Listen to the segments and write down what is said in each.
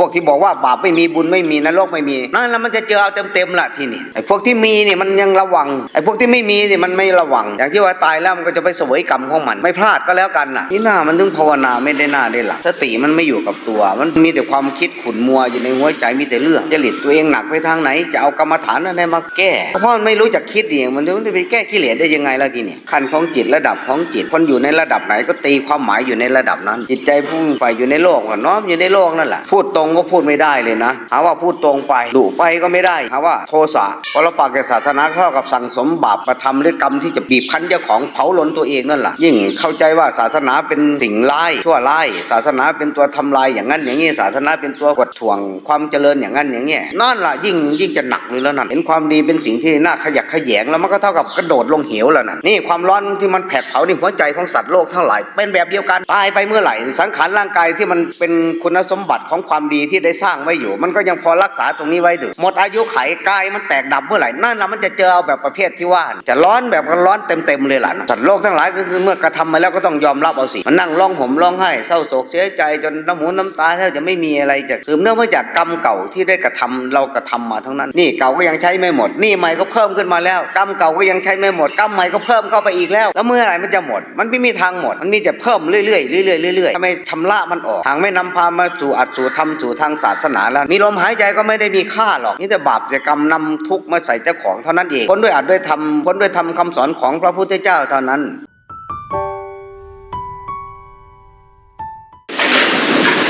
พวกที่บอกว่าบาปไม่มีบุญไม่มีนรกไม่มีนั่นแล้วมันจะเจอเอาเต็มๆล่ะทีนี้ไอ้พวกที่มีเนี่ยมันยังระวังไอ้พวกที่ไม่มีเนี่ยมันไม่ระวัง อย่างที่ว่าตายแล้วมันก็จะไปเสวยกรรมของมัน ไม่พลาดก็แล้วกันน่ะนี่หน้ามันถึงภาวนาไม่ได้หน้าได้หลังสติมันไม่อยู่กับตัว มันมีแต่ความคิดขุนมัวอยู่ในหัวใจมีแต่เรื่องจริตตัวเองหนักไปทางไหน จะเอากรรมฐานอะไรมาแก้เพราะมันไม่รู้จักคิดเองมันจะไปแก้กิเลสได้ยังไงล่ะทีนี้ขั้นของจิตระดับของจิตคนอยู่ในระดับไหนก็ตีความหมายอยู่ในระดับนั้น จิตใจผู้ฝ่ายอยู่ในโลกน้อมอยู่ในโลกนั่นแหละพูดตรงก็พูดไม่ได้เลยนะ หาว่าพูดตรงไปดุไปก็ไม่ได้หาว่าโทสะเพราะเราปากแก่ศาสนาเท่ากับสั่งสมบาปกระทำหรือกรรมที่จะบีบคั้นเจ้าของเผาหลนตัวเองนั่นแหละยิ่งเข้าใจว่าศาสนาเป็นสิ่งร้ายชั่วร้ายศาสนาเป็นตัวทำลายอย่างนั้นอย่างนี้ศาสนาเป็นตัวกดถ่วงความเจริญอย่างนั้นอย่างนี้นั่นแหละยิ่งยิ่งจะหนักเลยแล้วนั่นเห็นความดีเป็นสิ่งที่น่าขยักขยแยงแล้วมันก็เท่ากับกระโดดลงเหวแล้วนั่นนี่ความร้อนที่มันแผดเผาในหัวใจของสัตว์โลกทั้งหลายเป็นแบบเดียวกันตายไปเมื่อไหร่สังขารร่างกายที่มันเป็นคุณสมบัติของความดีที่ได้สร้างไว้อยู่ มันก็ยังพอรักษาตรงนี้ไว้ดูหมดอายุไขกายมันแตกดับเมื่อไหร่นั่นแหละมันจะเจอเอาแบบประเภทที่ว่าจะร้อนแบบร้อนเต็มๆเลยล่ะสัตว์โลกทั้งหลายก็คือเมื่อกระทำมาแล้วก็ต้องยอมรับเอาสิมันนั่งร้องห่มร้องไห้เศร้าโศกเสียใจจนน้ำหูน้ำตาแทบจะไม่มีอะไรจะสืบเนื่องมาจากกรรมเก่าที่ได้กระทำเรากระทำมาทั้งนั้น นี่เก่าก็ยังใช้ไม่หมด นี่ใหม่ก็เพิ่มขึ้นมาแล้ว กรรมเก่าก็ยังใช้ไม่หมด กรรมใหม่ก็เพิ่มเข้าไปอีกแล้ว แล้วเมื่อไหร่มันจะหมด มันไม่มีทางหมด มันมีแต่เพิ่มเรื่อยๆเรื่อยๆเรื่อยๆทำไมชำระมันออกทางไม่นำพามาสู่อัดสู่ธรรมสู่ทางศาสนาแล้ว มีลมหายใจก็ไม่ได้มีค่าหรอกนี่แต่บาปแต่กรรมนำทุกข์มาใส่เจ้าของเท่านั้นเองพ้นด้วยอดด้วยธรรมพ้นด้วยธรรมคำสอนของพระพุทธเจ้าเท่านั้น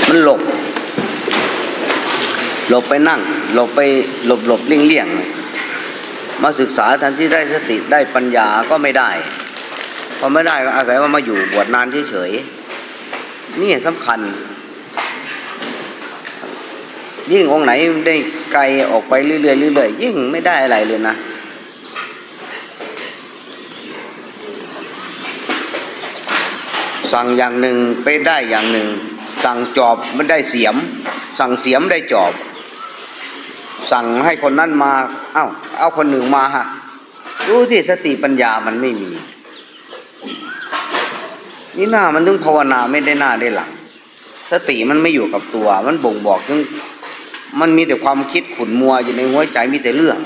มันหลบ หลบไปนั่ง หลบไปหลบหลบเลี่ยงเลี่ยงมาศึกษาทันที่ได้สติได้ปัญญาก็ไม่ได้พอไม่ได้ก็อาศัยว่ามาอยู่บวชนานเฉยๆนี่สำคัญ ยิ่งองค์ไหนได้ไกลออกไปเรื่อยๆเรื่อยๆยิ่งไม่ได้อะไรเลยนะสั่งอย่างหนึ่งไปได้อย่างหนึ่ง สั่งจอบมันได้เสียม สั่งเสียมได้จอบ สั่งให้คนนั้นมาเอ้าเอาคนหนึ่งมาฮะดูที่สติปัญญามันไม่มี นี่หน้ามันถึงภาวนาไม่ได้หน้าได้หลัง สติมันไม่อยู่กับตัว มันบ่งบอกถึง มันมีแต่ความคิดขุนมัวอยู่ในหัวใจมีแต่เรื่อง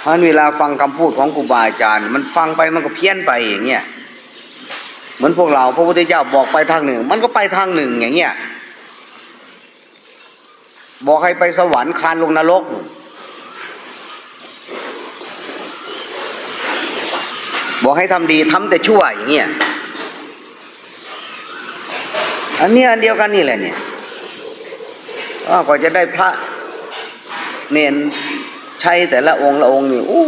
เพราะเวลาฟังคำพูดของครูบาอาจารย์ มันฟังไปมันก็เพี้ยนไปอย่างเงี้ยเหมือนพวกเราพระพุทธเจ้าบอกไปทางหนึ่ง มันก็ไปทางหนึ่งอย่างเงี้ยบอกให้ไปสวรรค์คานลงนรกบอกให้ทำดีทำแต่ชั่วอย่างเงี้ย อันนี้อันเดียวกันนี่แหละเนี่ยกว่าจะได้พระเนนใช้แต่ละองค์ละองค์นี่อู้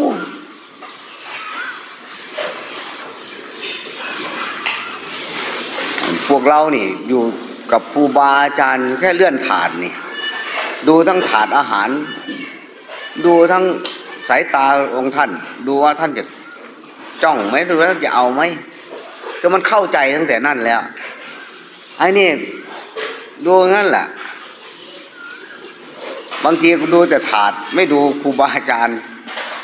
พวกเรานี่ อยู่กับครูบาอาจารย์แค่เลื่อนถาดนี่ ดูทั้งถาดอาหาร ดูทั้งสายตาองค์ท่าน ดูว่าท่านจะจ้องไหมดูว่าท่านจะเอาไหมคือมันเข้าใจตั้งแต่นั่นแล้ว ไอ้นี่ดูงั้นแหละบางทีก็ดูแต่ถาด ไม่ดูครูบาอาจารย์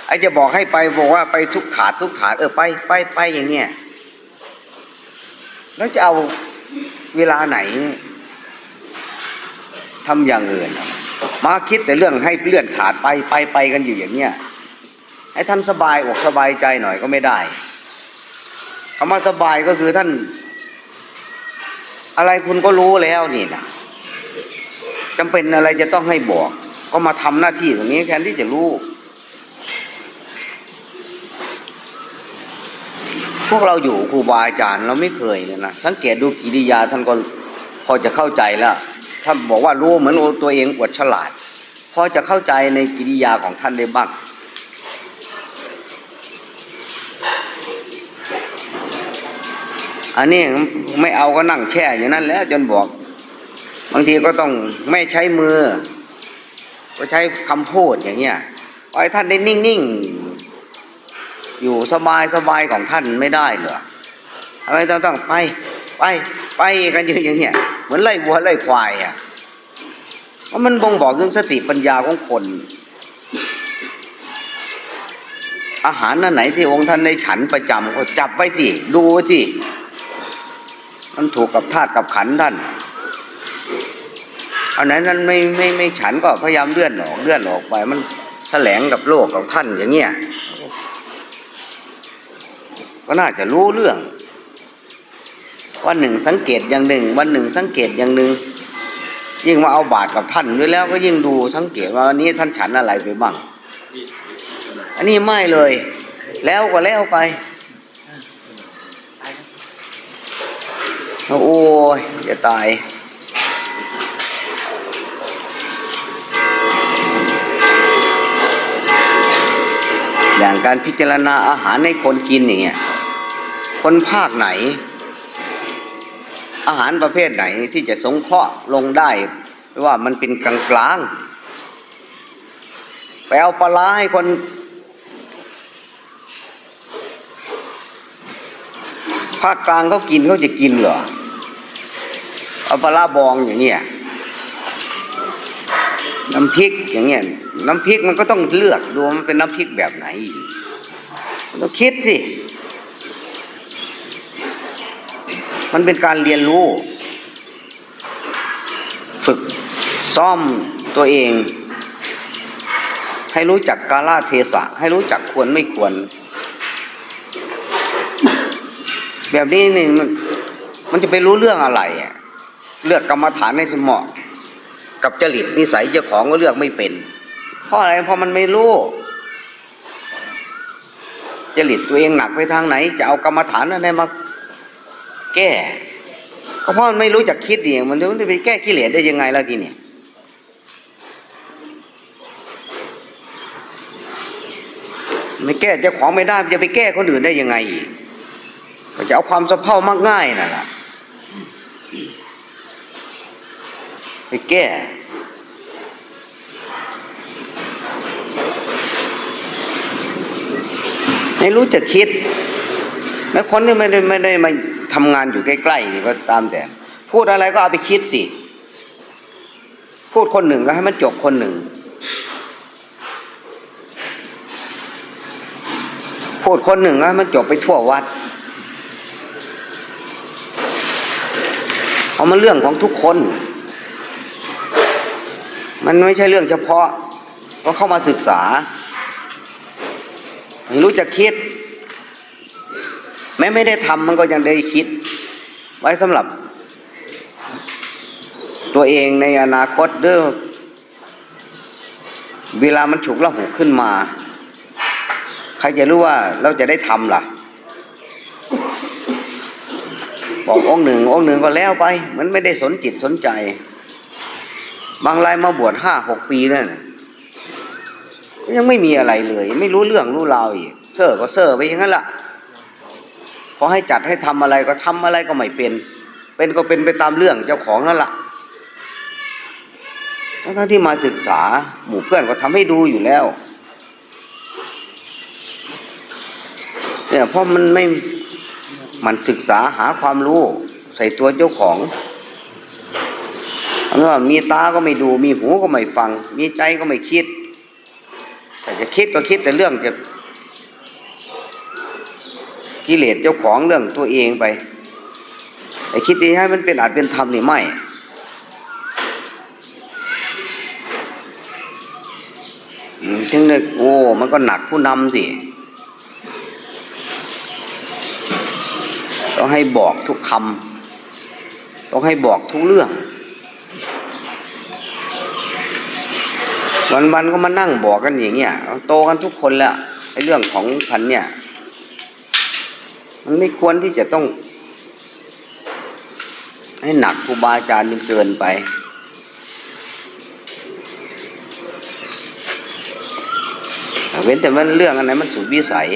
ไอ้จะบอกให้ไปบอกว่าไปทุกถาดทุกถาดเออไปไปไปอย่างเงี้ยแล้วจะเอาเวลาไหนทำอย่างอื่นมาคิดแต่เรื่องให้เลื่อนถาดไปไปไปกันอยู่อย่างเงี้ยให้ท่านสบายอกสบายใจหน่อยก็ไม่ได้คำว่าสบายก็คือท่าน อะไรคุณก็รู้แล้วนี่นะจำเป็นอะไรจะต้องให้บอก ก็มาทำหน้าที่ตรงนี้แทนที่จะรู้ พวกเราอยู่ครูบาอาจารย์เราไม่เคยเลยนะสังเกตดูกิริยาท่านก็พอจะเข้าใจแล้วท่านบอกว่ารู้เหมือนตัวเองอวดฉลาด พอจะเข้าใจในกิริยาของท่านได้บ้าง อันนี้ไม่เอาก็นั่งแช่อย่างนั้นแล้วจนบอก บางทีก็ต้องไม่ใช้มือ ก็ใช้คำพูดอย่างเงี้ยไว้ท่านได้นิ่งๆอยู่สบายสบายของท่านไม่ได้เหรอทำไมต้องต้องไปไปไปกันอยู่อย่างเงี้ยเหมือนไล่วัวไล่ควายอะเพราะมันบ่งบอกถึงสติปัญญาของคน อาหารนั่นไหนที่องค์ท่านได้ฉันประจำก็จับไว้สิดูไว้สิ มันถูกกับธาตุกับขันท่านอันนั้นนั้นไม่ไม่ไม่ฉันก็พยายามเลื่อนออกเลื่อนออกไป มันแสลงกับโลกของท่านอย่างเงี้ยก็น่าจะรู้เรื่องวันหนึ่งสังเกตอย่างหนึ่ง วันหนึ่งสังเกตอย่างหนึ่ง ยิ่งมาเอาบาตรกับท่านด้วยแล้วก็ยิ่งดูสังเกตว่าวันนี้ท่านฉันอะไรไปบ้าง อันนี้ไม่เลย แล้วก็แล้วไป โอ้ยจะตายอย่างการพิจารณาอาหารในคนกินอย่างเงี้ย คนภาคไหน อาหารประเภทไหนที่จะสงเคราะห์ลงได้ว่ามันเป็นกลางกลางไปเอาปลาร้าให้คน ภาคกลางเขากินเขาจะกินเหรอ เอาปลาร้าบองอย่างเงี้ยน้ำพริกอย่างเงี้ยน้ำพริกมันก็ต้องเลือกดูว่ามันเป็นน้ำพริกแบบไหนต้องคิดสิ มันเป็นการเรียนรู้ ฝึกซ่อมตัวเอง ให้รู้จักกาลเทศะ ให้รู้จักควรไม่ควร แบบนี้นี่มันมันจะไปรู้เรื่องอะไรอะ เลือกกรรมฐานในสมองกับจริตนิสัยเจ้าของก็เลือกไม่เป็น เพราะอะไรเพราะมันไม่รู้จริตตัวเองหนักไปทางไหน จะเอากรรมฐานอะไรมาแก้ก็เพราะมันไม่รู้จักคิดเองมันจะไปแก้กิเลสได้ยังไงล่ะทีนี่ยไม่แก้เจ้าของไม่ได้จะไปแก้คนอื่นได้ยังไงอีกก็จะเอาความสะเพร่ามากง่ายนั่นแหละ ไปแก้ไม่รู้จะคิดแล้คนที่ไม่ได้ไม่ได้มาทำงานอยู่ใกล้ๆนี่ก็ตามแต่ พูดอะไรก็เอาไปคิดสิ พูดคนหนึ่งก็ให้มันจบคนหนึ่ง พูดคนหนึ่งก็ให้มันจบไปทั่ววัด เอามันเรื่องของทุกคน มันไม่ใช่เรื่องเฉพาะ ก็เข้ามาศึกษารู้จะคิด แม้ไม่ได้ทำมันก็ยังได้คิด ไว้สำหรับ ตัวเองในอนาคตเด้อเวลามันฉุกละหุกขึ้นมา ใครจะรู้ว่าเราจะได้ทำล่ะ บอกองหนึ่ง องหนึ่งก็แล้วไป มันไม่ได้สนจิตสนใจ บางรายมาบวชห้าหกปีนั่นน่ะก็ยังไม่มีอะไรเลย ไม่รู้เรื่องรู้ราวอีกเซ่อก็เซ่อไปอย่างนั้นล่ะพอให้จัดให้ทำอะไรก็ทำอะไรก็ไม่เป็น เป็นก็เป็นไปตามเรื่องเจ้าของนั่นแหละทั้งที่มาศึกษาหมู่เพื่อนก็ทำให้ดูอยู่แล้วเนี่ยเพราะมันไม่มันศึกษาหาความรู้ใส่ตัวเจ้าของ อันว่ามีตาก็ไม่ดู มีหูก็ไม่ฟัง มีใจก็ไม่คิด แต่จะคิดก็คิดแต่เรื่องจะกิเลสเจ้าของเรื่องตัวเองไปไอ้คิดที่ให้มันเป็นอาจเป็นธรรมนี่ไม่ ถึงได้โอ้มันก็หนักผู้นำสิต้องให้บอกทุกคำต้องให้บอกทุกเรื่อง วันๆก็มานั่งบอกกันอย่างเงี้ยโตกันทุกคนแล้วไอ้เรื่องของพันเนี่ย มันไม่ควรที่จะต้อง ให้หนักครูบาอาจารย์จนเกินไป เว้นแต่มันเรื่องอะไรมันสุดวิสัย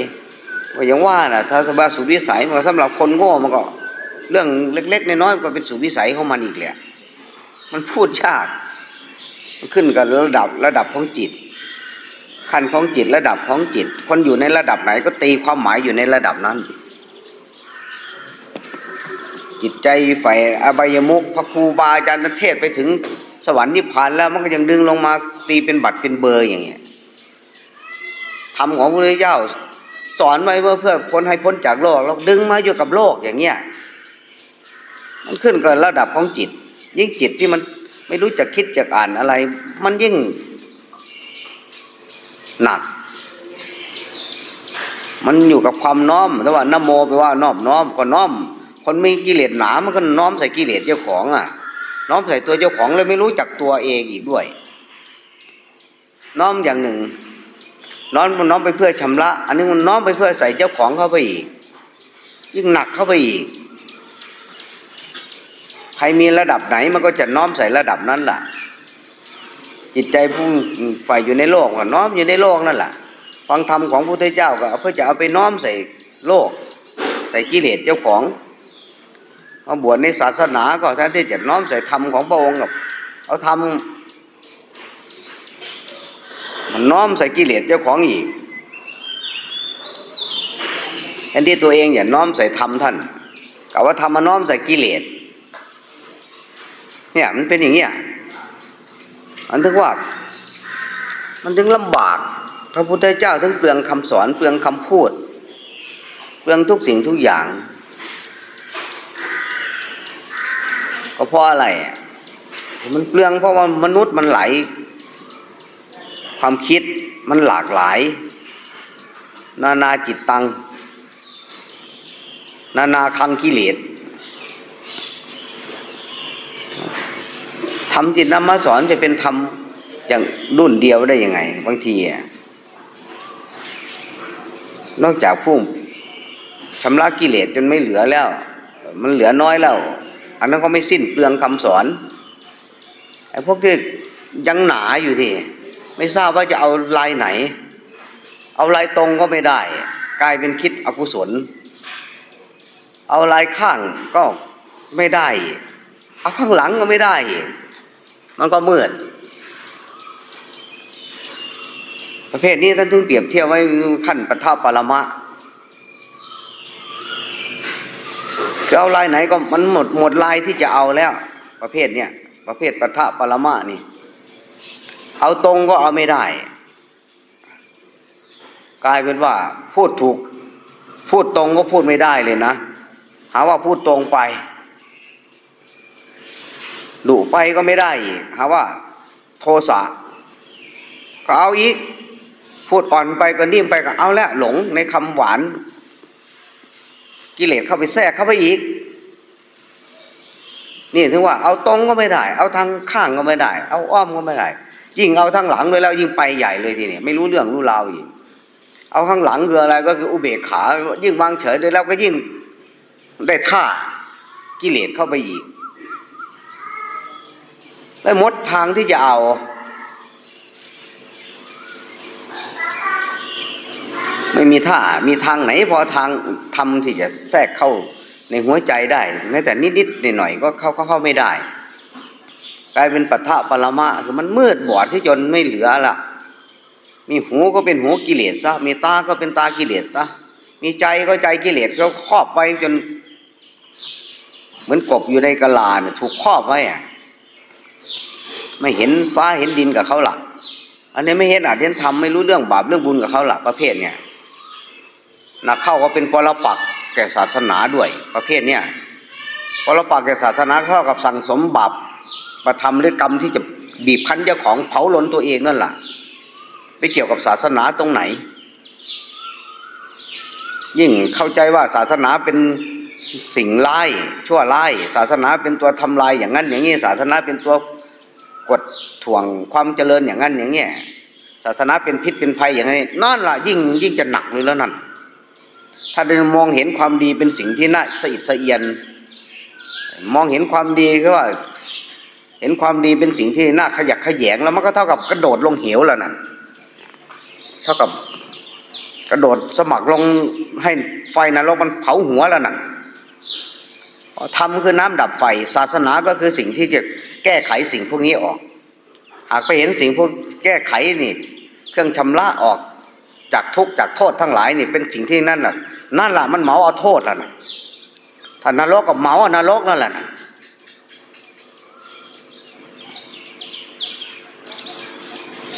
ก็อย่างว่านะถ้าสบาสุดวิสัยมันสำหรับคนโง่มันก็ เรื่องเล็ก ๆ น้อยๆก็เป็นสุดวิสัยของมันอีกแหละมันพูดยาก ขึ้นกับระดับระดับของจิต ขั้นของจิตระดับของจิต คนอยู่ในระดับไหนก็ตีความหมายอยู่ในระดับนั้น จิตใจใฝ่อบายมุขพระครูบาอาจารย์เทศไปถึงสวรรค์นิพพานแล้วมันก็ยังดึงลงมาตีเป็นบัตรเป็นเบอร์อย่างเงี้ยธรรมของพระพุทธเจ้าสอนไว้เพื่อเพื่อพ้นให้พ้นจากโลกเราดึงมาอยู่กับโลกอย่างเงี้ยมันขึ้นกับระดับของจิต ยิ่งจิตที่มัน ไม่รู้จะคิดจะอ่านอะไร มันยิ่งหนัก มันอยู่กับความน้อมแต่ว่านโมแปลว่านอบน้อมก็น้อม คนมีกิเลสหนามันก็น้อมใส่กิเลสเจ้าของอะ น้อมใส่ตัวเจ้าของเลยไม่รู้จักตัวเองอีกด้วย น้อมอย่างหนึ่ง น้อมน้อมไปเพื่อชำระ อันนี้มันน้อมไปเพื่อใส่เจ้าของเข้าไปอีก ยิ่งหนักเข้าไปอีก รมีระดับไหนมันก็จะน้อมใส่ระดับนั้นล่ะ จิตใจผู้ฝ่ายอยู่ในโลกก็น้อมอยู่ในโลกนั่นแหละฟังธรรมของพระพุทธเจ้าก็เพื่อจะเอาไปน้อมใส่โลก ใส่กิเลสเจ้าของมาบวชในศาสนาก็แทนที่จะน้อมใส่ธรรมของพระองค์กับเอาทำมันน้อมใส่กิเลสเจ้าของอีกแทนที่ตัวเองอย่าน้อมใส่ธรรมท่านกับว่าธรรมมาน้อมใส่กิเลส เนี่ยมันเป็นอย่างเงี้ยมันถึงว่า มันถึงลำบาก พระพุทธเจ้าถึงเปลืองคำสอนเปลืองคำพูด เปลืองทุกสิ่งทุกอย่าง ก็เพราะอะไร มันเปลืองเพราะว่ามนุษย์มันไหล ความคิดมันหลากหลาย นานาจิตตัง นานาคังกิเลส ทำจิตนำมาสอนจะเป็นธรรมอย่างรุ่นเดียวได้ยังไง บางทีนอกจากผู้ชำระกิเลสจนไม่เหลือแล้ว มันเหลือน้อยแล้ว อันนั้นก็ไม่สิ้นเปลืองคำสอนไอ้พวกที่ยังหนาอยู่ที่ไม่ทราบว่าจะเอาลายไหน เอาลายตรงก็ไม่ได้ กลายเป็นคิดอกุศล เอาลายข้างก็ไม่ได้ เอาข้างหลังก็ไม่ได้ มันก็มืด ประเภทนี้ท่านถึงเปรียบเทียบไว้ขั้นปัทภปรมะคือเอาลายไหนก็มันหมดหมดลายที่จะเอาแล้ว ประเภทเนี้ยประเภทปัทภปรมะนี่ เอาตรงก็เอาไม่ได้ กลายเป็นว่าพูดถูก พูดตรงก็พูดไม่ได้เลยนะ หาว่าพูดตรงไป ดุไปก็ไม่ได้อีกหาว่า โทสะก็เอาอีก พูดอ่อนไปก็นิ่มไปก็เอาแล้วหลงในคำหวาน กิเลสเข้าไปแทรกเข้าไปอีก นี่ถึงว่า เอาตรงก็ไม่ได้ เอาทางข้างก็ไม่ได้ เอาอ้อมก็ไม่ได้ ยิ่งเอาทางหลังเลยแล้วยิ่งไปใหญ่เลยทีนี้ไม่รู้เรื่องรู้ราวอีก เอาข้างหลังคืออะไรก็คืออุเบกขา ยิ่งวางเฉยเลยแล้วก็ยิ่งได้ท่ากิเลสเข้าไปอีก ได้หมดทางที่จะเอา ไม่มีท่ามีทางไหนพอทางทำที่จะแทรกเข้าในหัวใจได้แม้แต่นิดๆหน่อยๆก็เข้าเข้าไม่ได้ กลายเป็นปัทภปรมะคือมันมืดบอดที่จนไม่เหลือละมีหูก็เป็นหูกิเลสซะมีตาก็เป็นตากิเลสซะมีใจก็ใจกิเลสก็ครอบไว้จน เหมือนกบอยู่ในกะลาเนี่ยถูกครอบไว้อะ ไม่เห็นฟ้าเห็นดินกับเขาหลักอันนี้ไม่เห็นอาจเห็นทำไม่รู้เรื่องบาปเรื่องบุญกับเขาหลักประเภทเนี่ยนักเข้าก็เป็นปรปักษ์แก่ศาสนาด้วยประเภทเนี่ยปรปักษ์แก่ศาสนาเข้ากับสั่งสมบาปประทำหรือกรรมที่จะบีบคั้นเจ้าของเผาล้นตัวเองนั่นแหละไปเกี่ยวกับศาสนาตรงไหน ยิ่งเข้าใจว่าศาสนาเป็นสิ่งร้ายชั่วร้ายศาสนาเป็นตัวทำลายอย่างนั้นอย่างนี้ศาสนาเป็นตัว กดถ่วงความเจริญอย่างนั้นอย่างเงี้ยศาสนาเป็นพิษเป็นภัยอย่างนี้นั่นล่ะยิ่งยิ่งจะหนักเลยแล้วนั่นถ้าได้มองเห็นความดีเป็นสิ่งที่น่าสะอิดสะเอียน มองเห็นความดีก็ว่า เห็นความดีเป็นสิ่งที่น่าขยักขยแยงแล้วมันก็เท่ากับกระโดดลงเหวแล้วนั่นเท่ากับกระโดดสมัครลงให้ไฟนรกมันเผาหัวแล้วนั่นทำคือน้ำดับไฟ ศาสนาก็คือสิ่งที่จะ แก้ไขสิ่งพวกนี้ออก หากไปเห็นสิ่งพวกแก้ไขนี่ เครื่องชำระออกจากทุกจากโทษทั้งหลายนี่เป็นสิ่งที่นั่นน่ะ นั่นแหละมันเหมาเอาโทษแล้วนะถ้านรกกับเหมาอานรกนั่นแหละนะ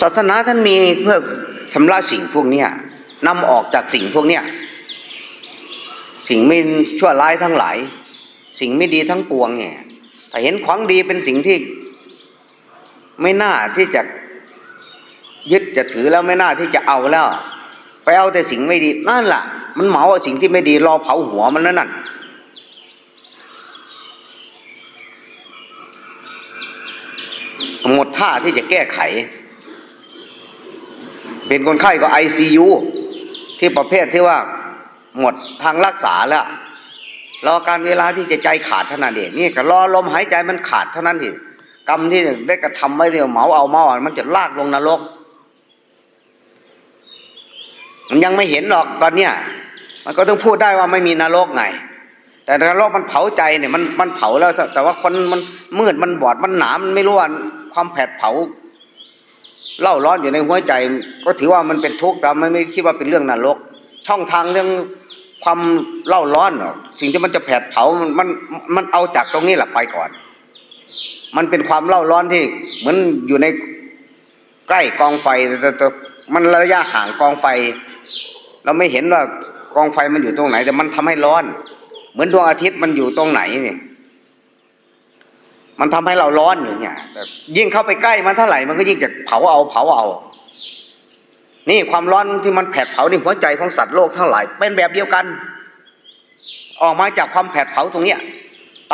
ศาสนาท่านมีเพื่อชำระสิ่งพวกนี้นำออกจากสิ่งพวกนี้สิ่งไม่ชั่วร้ายทั้งหลาย สิ่งไม่ดีทั้งปวงเนี่ย ถ้าเห็นของดีเป็นสิ่งที่ ไม่น่าที่จะยึดจะถือแล้วไม่น่าที่จะเอาแล้ว ไปเอาแต่สิ่งไม่ดีนั่นแหละมันเหมาเอาสิ่งที่ไม่ดีรอเผาหัวมันนั่นน่ะหมดท่าที่จะแก้ไข เป็นคนไข้ก็ไอซียูที่ประเภทที่ว่าหมดทางรักษาแล้ว รอการเวลาที่จะใจขาดเท่านั้นเองนี่ก็รอลมหายใจมันขาดเท่านั้นเองกรรมที่ได้กระทำไว้เนี่ยเหมาเอาเมาเอามันจะลากลงนรก มันยังไม่เห็นหรอกตอนเนี้ยมันก็ต้องพูดได้ว่าไม่มีนรกไง แต่นรกมันเผาใจเนี่ยมันมันเผาแล้ว แต่ว่าคนมันมืดมันบอดมันหนามันไม่รู้ว่าความแผดเผาเล่าร้อนอยู่ในหัวใจ ก็ถือว่ามันเป็นทุกข์แต่ไม่ไม่คิดว่าเป็นเรื่องนรก ช่องทางเรื่อง ความเล่าร้อนหรอกสิ่งที่มันจะแผดเผามันมันเอาจากตรงนี้แหละไปก่อน มันเป็นความเล่าร้อนที่ เหมือนอยู่ในใกล้กองไฟแต่แต่มันระยะห่างกองไฟ เราไม่เห็นว่ากองไฟมันอยู่ตรงไหน แต่มันทำให้ร้อน เหมือนดวงอาทิตย์มันอยู่ตรงไหนเนี่ยมันทำให้เราร้อนอยู่เนี่ยแต่ยิ่งเข้าไปใกล้มันเท่าไหร่มันก็ยิ่งจะเผาเอาเผาเอา นี่ความร้อนที่มันแผดเผาในหัวใจของสัตว์โลกทั้งหลาย เป็นแบบเดียวกัน ออกมาจากความแผดเผาตรงเนี้ย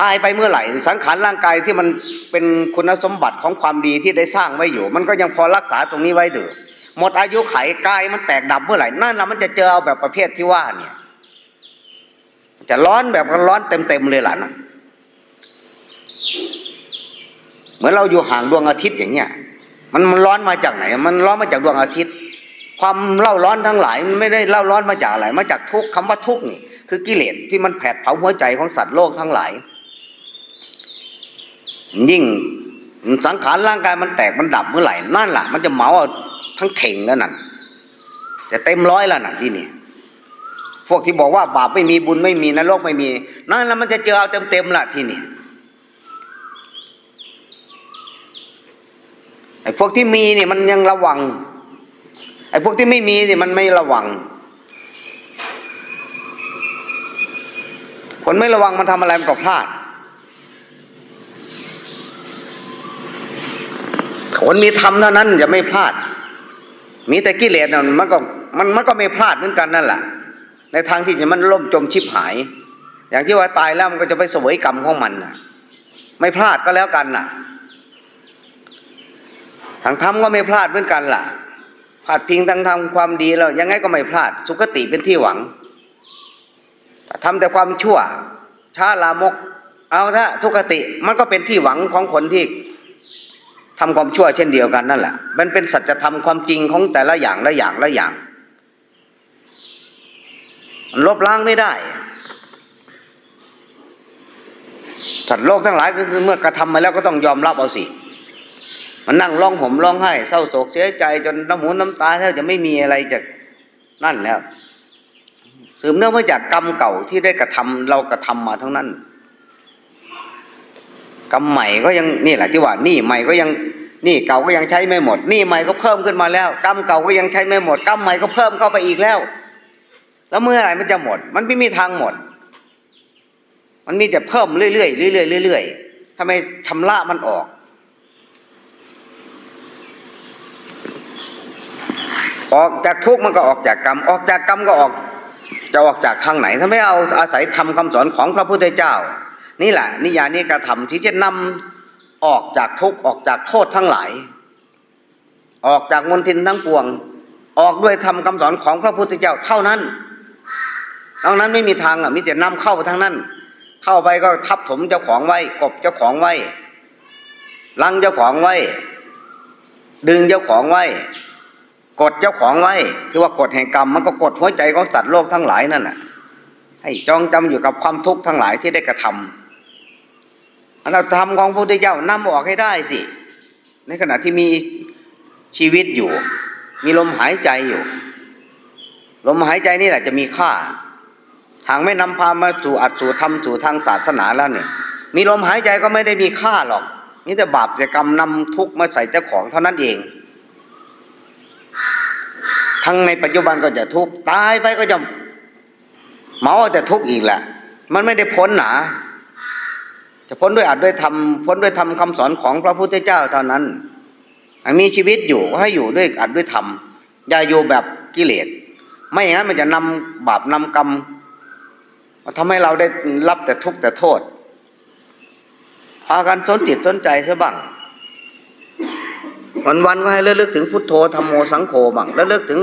ตายไปเมื่อไหร่สังขารร่างกายที่มันเป็นคุณสมบัติของความดีที่ได้สร้างไว้อยู่ มันก็ยังพอรักษาตรงนี้ไว้เดือหมดอายุไขกายมันแตกดับเมื่อไหร่นั่นแหละมันจะเจอเอาแบบประเภทที่ว่าเนี่ย จะร้อนแบบร้อนเต็มๆเลยหล่ะนะเหมือนเราอยู่ห่างดวงอาทิตย์อย่างเงี้ยมันมันร้อนมาจากไหน มันร้อนมาจากดวงอาทิตย์ ความเล่าร้อนทั้งหลายไม่ได้เล่าร้อนมาจากอะไร มาจากทุกข์คำว่าทุกนี่ คือกิเลสที่มันแผดเผาหัวใจของสัตว์โลกทั้งหลาย ยิ่งสังขารร่างกายมันแตกมันดับเมื่อไหร่นั่นแหละมันจะเมาเอาทั้งเข่งแล้วนั่นจะเต็มร้อยแล้วนั่นที่นี่พวกที่บอกว่าบาปไม่มีบุญไม่มีนรกไม่มี นั่นแล้วมันจะเจอเอาเต็มเต็มๆละที่นี่ไอ้พวกที่มีนี่มันยังระวัง ไอ้พวกที่ไม่มีนี่มันไม่ระวัง คนไม่ระวังมันทำอะไรมันก็พลาด คนมีธรรมเท่านั้นจะไม่พลาด มีแต่กิเลสน่ะมันก็มันมันก็ไม่พลาดเหมือนกันนั่นแหละ ในทางที่จะมันล่มจมชิบหาย อย่างที่ว่าตายแล้วมันก็จะไปเสวยกรรมของมันน่ะไม่พลาดก็แล้วกันน่ะทางธรรมก็ไม่พลาดเหมือนกันล่ะ พลาดพิงทางทำความดีแล้วยังไงก็ไม่พลาด สุคติเป็นที่หวังทำแต่ความชั่วช้าลามก เอาถ้าทุกติมันก็เป็นที่หวังของคนที่ทำความชั่วเช่นเดียวกันนั่นแหละ มันเป็นสัจธรรมความจริงของแต่ละอย่างละอย่างละอย่าง ลบล้างไม่ได้สัตว์โลกทั้งหลายก็คือเมื่อกระทำมาแล้วก็ต้องยอมรับเอาสิ มันนั่งร้องห่มร้องไห้เศร้าโศกเสียใจ จนน้ำหูน้ำตาแทบจะไม่มีอะไรจะนั่นแล้วสืบเนื่องมาจากกรรมเก่าที่ได้กระทำเรากระทำมาทั้งนั้นกรรมใหม่ก็ยังนี่แหละที่ว่านี่ใหม่ก็ยังนี่เก่าก็ยังใช้ไม่หมด นี่ใหม่ก็เพิ่มขึ้นมาแล้ว กรรมเก่าก็ยังใช้ไม่หมดกรรมใหม่ก็เพิ่มเข้าไปอีกแล้ว แล้วเมื่อไหร่มันจะหมด มันไม่มีทางหมด มันมีแต่เพิ่มเรื่อยๆเรื่อยๆเรื่อยๆทำไมชำระมันออก ออกจากทุกข์มันก็ออกจากกรรม ออกจากกรรมก็ออกจะออกจากทางไหน ถ้าไม่เอาอาศัยทำคำสอนของพระพุทธเจ้า นี่แหละ นิยานิกระทำที่จะนำออกจากทุกข์ออกจากโทษทั้งหลาย ออกจากมลทินทั้งปวง ออกด้วยทำคำสอนของพระพุทธเจ้าเท่านั้นนอกนั้นไม่มีทางอะมีแต่นำเข้าทั้งนั้น เข้าไปก็ทับถมเจ้าของไว้กบเจ้าของไว้ลังเจ้าของไว้ ดึงเจ้าของไว้ กดเจ้าของไว้ที่ว่ากฎแห่งกรรมมันก็กดหัวใจของสัตว์โลกทั้งหลายนั่นน่ะ ให้จองจำอยู่กับความทุกข์ทั้งหลายที่ได้กระทำอันเราทำของพระพุทธเจ้านำออกให้ได้สิ ในขณะที่มีชีวิตอยู่ มีลมหายใจอยู่ ลมหายใจนี่แหละจะมีค่า หากไม่นำพามาสู่อัดสู่ธรรมสู่ทางศาสนาแล้วเนี่ย มีลมหายใจก็ไม่ได้มีค่าหรอกนี่แต่บาปแต่กรรมนำทุกข์มาใส่เจ้าของเท่านั้นเอง ทั้งในปัจจุบันก็จะทุกข์ตายไปก็จะเมาจะทุกข์อีกแหละ มันไม่ได้พ้นหนาจะพ้นด้วยอดด้วยธรรมพ้นด้วยธรรมคำสอนของพระพุทธเจ้าเท่านั้นมีชีวิตอยู่ก็ให้อยู่ด้วยอัดด้วยธรรมอย่าอยู่แบบกิเลสไม่อย่างนั้นมันจะนำบาปนำกรรมมาทำให้เราได้รับแต่ทุกข์แต่โทษพากันสนจิตสนใจซะบ้าง วันวันก็ให้ระลึกถึงพุทโธธรรมโมสังโฆบ้างแล้วเลิกถึง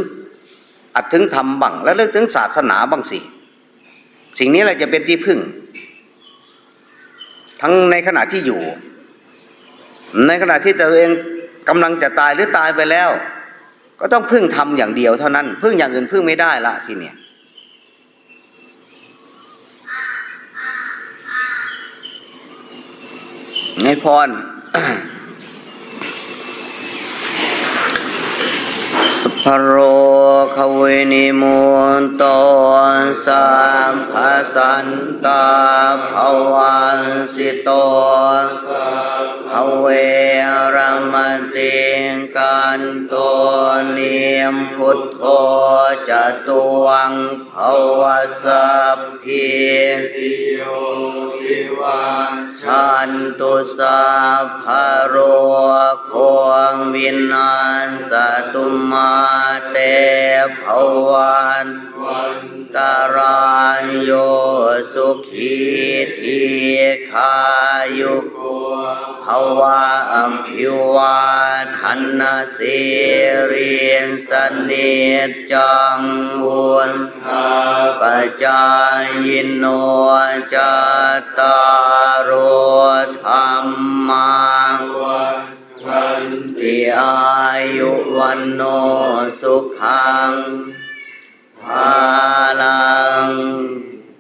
อัดถึงธรรมบ้างแล้วเลิกถึงศาสนาบ้างสิสิ่งนี้แหละจะเป็นที่พึ่ง ทั้งในขณะที่อยู่ ในขณะที่ตัวเองกำลังจะตายหรือตายไปแล้ว ก็ต้องพึ่งทำอย่างเดียวเท่านั้น พึ่งอย่างอื่นพึ่งไม่ได้ละทีเนี้ยในพร พระ โรคเวนิมุนตสัมภสันตาภวันสิโตภเวรมติกันโตเนียมพุทโธจตุวังภวสัพพิติโยวิวัชชันตุสัพพะโรโควงวินาศตุมาเตภวันตารายโยสุขีทีขายุกโกภวะอัมพิวาทันนาสิริสนิจจังวุนทาปัจายโนจตารโธรรมา ติอายุวันโนสุขังภาลัง